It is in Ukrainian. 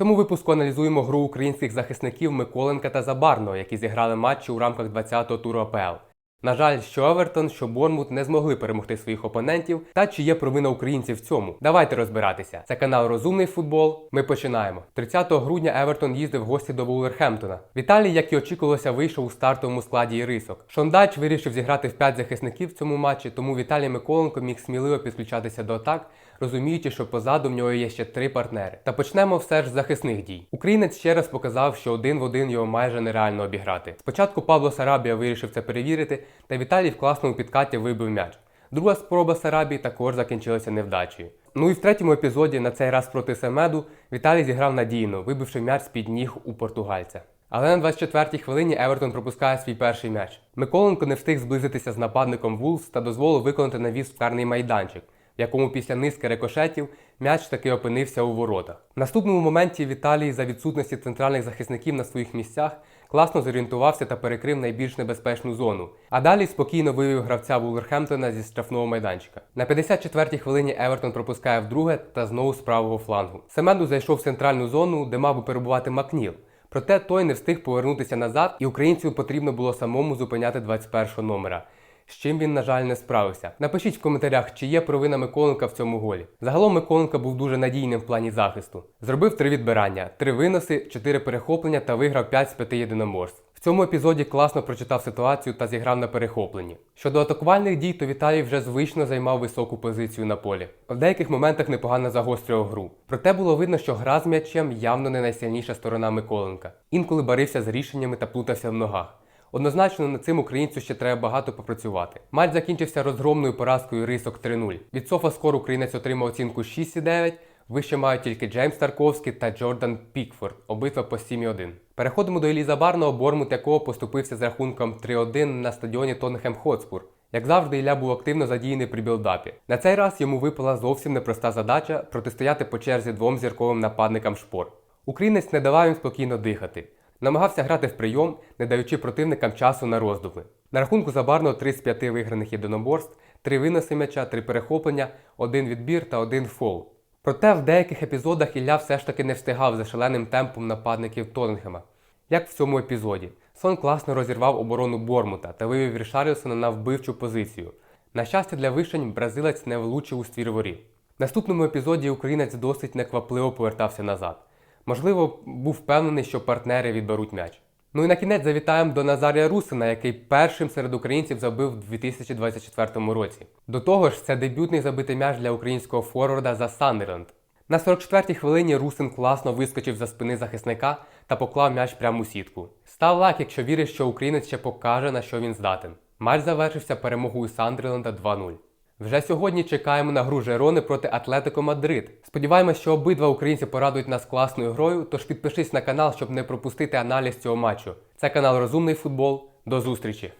цьому випуску аналізуємо гру українських захисників Миколенка та Забарного, які зіграли матчі у рамках 20-го туру АПЛ. На жаль, що Евертон, що Борнмут не змогли перемогти своїх опонентів, та чи є провина українців в цьому. Давайте розбиратися. Це канал Розумний футбол. Ми починаємо. 30 грудня Евертон їздив в гості до Вулверхемптона. Віталій, як і очікувалося, вийшов у стартовому складі і рисок. Шондач вирішив зіграти в 5 захисників в цьому матчі, тому Віталій Миколенко міг сміливо підключатися до атак, розуміючи, що позаду в нього є ще три партнери. Та почнемо все ж з захисних дій. Українець ще раз показав, що один в один його майже нереально обіграти. Спочатку Пабло Сарабія вирішив це перевірити, та Віталій в класному підкаті вибив м'яч. Друга спроба Сарабії також закінчилася невдачею. Ну і в третьому епізоді, на цей раз проти Семеду, Віталій зіграв надійно, вибивши м'яч з-під ніг у португальця. Але на 24-й хвилині Евертон пропускає свій перший м'яч. Миколенко не встиг зблизитися з нападником Вулс та дозволив виконати навіс в карний майданчик, в якому після низки рикошетів м'яч таки опинився у воротах. В наступному моменті Віталій за відсутності центральних захисників на своїх місцях класно зорієнтувався та перекрив найбільш небезпечну зону. А далі спокійно вивів гравця Вулверхемптона зі штрафного майданчика. На 54-й хвилині Евертон пропускає вдруге та знову з правого флангу. Семеду зайшов в центральну зону, де мав би перебувати Макніл. Проте той не встиг повернутися назад, і українцю потрібно було самому зупиняти 21 номера. З чим він, на жаль, не справився. Напишіть в коментарях, чи є провина Миколенка в цьому голі. Загалом Миколенко був дуже надійним в плані захисту. Зробив три відбирання, три виноси, чотири перехоплення та виграв 5 з 5 єдиноморств. В цьому епізоді класно прочитав ситуацію та зіграв на перехопленні. Щодо атакувальних дій, то Віталій вже звично займав високу позицію на полі. В деяких моментах непогано загострював гру. Проте було видно, що гра з м'ячем явно не найсильніша сторона Миколенка. Інколи барився з рішеннями та плутався в ногах. Однозначно над цим українцю ще треба багато попрацювати. Матч закінчився розгромною поразкою рисок 3-0. Від Софаскор українець отримав оцінку 6,9. Вище мають тільки Джеймс Тарковський та Джордан Пікфорд, обидва по 7,1. Переходимо до Еліза Барного, Бормут якого поступився з рахунком 3-1 на стадіоні Тотнхем Хотспур. Як завжди, Ілля був активно задіяний при білдапі. На цей раз йому випала зовсім непроста задача протистояти по черзі двом зірковим нападникам шпор. Українець не давав їм спокійно дихати. Намагався грати в прийом, не даючи противникам часу на роздуми. На рахунку Забарного 3 з 5 виграних єдиноборств, 3 виноси м'яча, 3 перехоплення, 1 відбір та 1 фол. Проте в деяких епізодах Ілля все ж таки не встигав за шаленим темпом нападників Тоттенхема. Як в цьому епізоді. Сон класно розірвав оборону Бормута та вивів Рішаріусона на вбивчу позицію. На щастя для вишень, бразилець не влучив у ствір воріт. В наступному епізоді українець досить неквапливо повертався назад. Можливо, був впевнений, що партнери відберуть м'яч. Ну і на кінець завітаємо до Назарія Русина, який першим серед українців забив в 2024 році. До того ж, це дебютний забитий м'яч для українського форварда за Сандерленд. На 44-й хвилині Русин класно вискочив за спини захисника та поклав м'яч прямо у сітку. Став лайк, якщо віриш, що українець ще покаже, на що він здатен. Матч завершився перемогою Сандерленда 2-0. Вже сьогодні чекаємо на гру Жерони проти Атлетико Мадрид. Сподіваємось, що обидва українці порадують нас класною грою, тож підпишись на канал, щоб не пропустити аналіз цього матчу. Це канал Розумний футбол. До зустрічі!